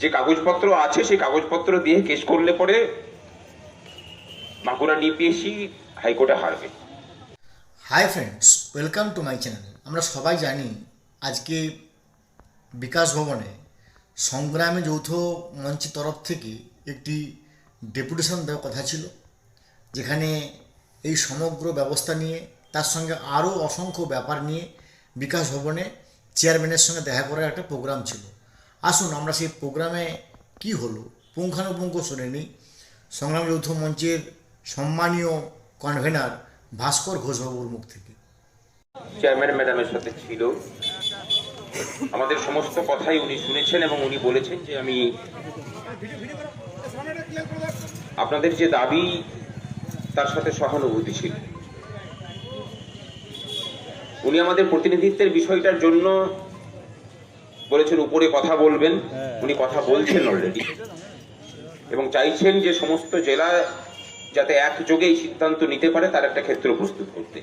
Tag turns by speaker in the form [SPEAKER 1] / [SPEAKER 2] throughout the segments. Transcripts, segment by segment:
[SPEAKER 1] যে কাগজপত্র আছে, সেই কাগজপত্র দিয়ে কেস করলে পরে বাঁকুড়া ডিপিএসসি হাইকোর্টে হারবে।
[SPEAKER 2] Hi friends welcome to my channel আমরা সবাই জানি আজকে বিকাশ ভবনে সংগ্রামী যৌথ মঞ্চের তরফ থেকে একটি ডেপুটেশন দেওয়ার কথা ছিল, যেখানে এই সমগ্র ব্যবস্থা নিয়ে, তার সঙ্গে আরও অসংখ্য ব্যাপার নিয়ে বিকাশ ভবনে চেয়ারম্যানের সঙ্গে দেখা করার একটা প্রোগ্রাম ছিল। আসুন আমরা সেই প্রোগ্রামে কি হলো? পুঙ্খানুপুঙ্খ শুনে নিই। সংগ্রাম যৌথ মঞ্চের সম্মানীয় কনভেনার ভাস্কর ঘোষবাবুর মুখ থেকে।
[SPEAKER 1] চেয়ারম্যান ম্যাডামের সাথে ছিল। আমাদের সমস্ত কথাই উনি শুনেছেন এবং উনি বলেছেন যে আমি আপনাদের যে দাবি, তার সাথে সহানুভূতি ছিল। উনি আমাদের প্রতিনিধিত্বের বিষয়টার জন্য বলেছেন উপরে কথা বলবেন। উনি কথা বলছেন অলরেডি এবং চাইছেন যে সমস্ত জেলা যাতে একযোগে এই সিদ্ধান্ত নিতে পারে তার একটা ক্ষেত্র প্রস্তুত করতে।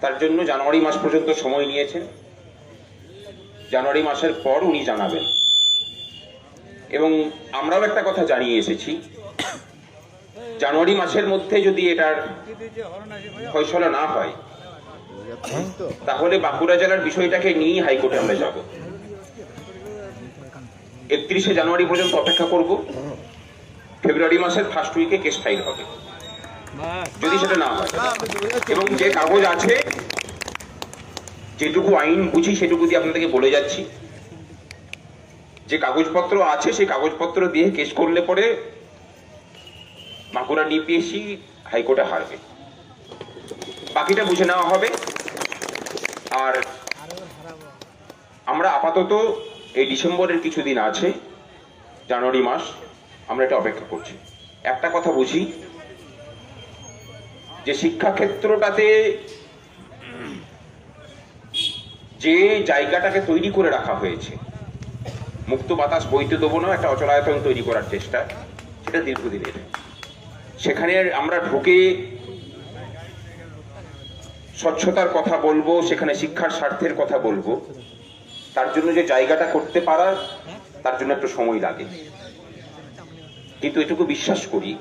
[SPEAKER 1] তার জন্য জানুয়ারি মাস পর্যন্ত সময় নিয়েছেন। জানুয়ারি মাসের পর উনি জানাবেন। এবং আমরাও একটা কথা জানিয়ে এসেছি। জানুয়ারি মাসের মধ্যে যদি এটার ফয়সলা না হয় তাহলে বাঁকুড়া জেলার বিষয়টাকে নিয়েই হাইকোর্টে আমরা যাব। একত্রিশে জানুয়ারি পর্যন্ত অপেক্ষা করব। ফেব্রুয়ারি মাসের ফার্স্ট উইকে কেস ফাইল হবে। যদি সেটা না হয়, এবং যে কাগজ আছে, যেটুকু আইন বুঝি সেটুকু দিয়ে আপনাদেরকে বলে যাচ্ছি। যে কাগজপত্র আছে, সেই কাগজপত্র দিয়ে কেস করলে পরে বাঁকুড়া ডিপিএসসি হাইকোর্টে হারবে। বাকিটা বুঝে নেওয়া হবে। আর আমরা আপাতত এই ডিসেম্বরের কিছুদিন আছে, জানুয়ারি মাস, আমরা এটা অপেক্ষা করছি। একটা কথা বুঝি, যে শিক্ষাক্ষেত্রটাতে যে জায়গাটাকে তৈরি করে রাখা হয়েছে, মুক্ত বাতাস বইতে দেবো না, একটা অচলায়তন তৈরি করার চেষ্টা, সেটা দীর্ঘদিনের। সেখানে আমরা ঢুকে স্বচ্ছতার কথা বলব, সেখানে শিক্ষার স্বার্থের কথা বলব, তার জন্য যে জায়গাটা করতে পারা, তার জন্য একটু সময় লাগে। কিন্তু এটুকু বিশ্বাস করি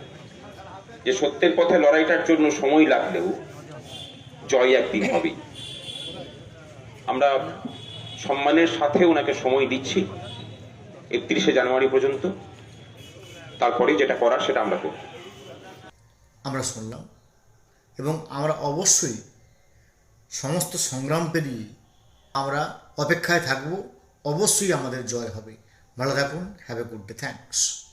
[SPEAKER 1] যে সত্যের পথে লড়াইটার জন্য সময় লাগলেও জয় একদিন হবে। আমরা সম্মানের সাথে ওনাকে সময় দিচ্ছি, একত্রিশে জানুয়ারি পর্যন্ত। তারপরে যেটা করার সেটা আমরা করব।
[SPEAKER 2] আমরা শুনলাম এবং আমরা অবশ্যই সমস্ত সংগ্রাম পেরিয়ে আমরা অপেক্ষায় থাকব। অবশ্যই আমাদের জয় হবে। ভালো থাকুন। Have a good day thanks